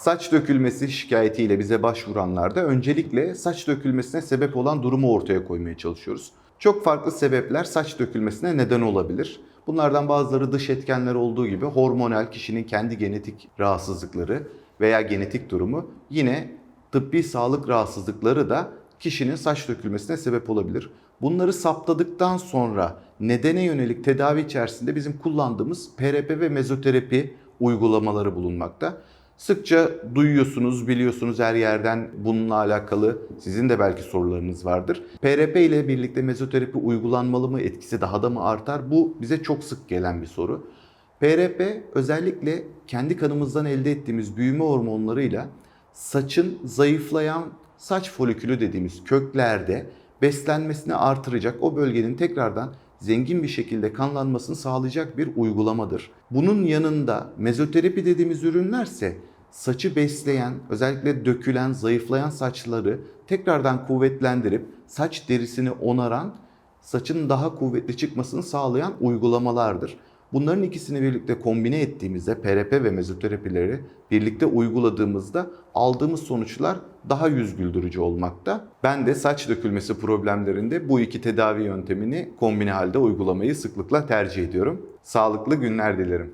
Saç dökülmesi şikayetiyle bize başvuranlarda öncelikle saç dökülmesine sebep olan durumu ortaya koymaya çalışıyoruz. Çok farklı sebepler saç dökülmesine neden olabilir. Bunlardan bazıları dış etkenler olduğu gibi hormonal kişinin kendi genetik rahatsızlıkları veya genetik durumu yine tıbbi sağlık rahatsızlıkları da kişinin saç dökülmesine sebep olabilir. Bunları saptadıktan sonra nedene yönelik tedavi içerisinde bizim kullandığımız PRP ve mezoterapi uygulamaları bulunmakta. Sıkça duyuyorsunuz, biliyorsunuz her yerden bununla alakalı sizin de belki sorularınız vardır. PRP ile birlikte mezoterapi uygulanmalı mı, etkisi daha da mı artar? Bu bize çok sık gelen bir soru. PRP özellikle kendi kanımızdan elde ettiğimiz büyüme hormonlarıyla saçın zayıflayan saç folikülü dediğimiz köklerde beslenmesini artıracak, o bölgenin tekrardan zengin bir şekilde kanlanmasını sağlayacak bir uygulamadır. Bunun yanında mezoterapi dediğimiz ürünlerse saçı besleyen, özellikle dökülen, zayıflayan saçları tekrardan kuvvetlendirip saç derisini onaran, saçın daha kuvvetli çıkmasını sağlayan uygulamalardır. Bunların ikisini birlikte kombine ettiğimizde PRP ve mezoterapileri birlikte uyguladığımızda aldığımız sonuçlar daha yüz güldürücü olmakta. Ben de saç dökülmesi problemlerinde bu iki tedavi yöntemini kombine halde uygulamayı sıklıkla tercih ediyorum. Sağlıklı günler dilerim.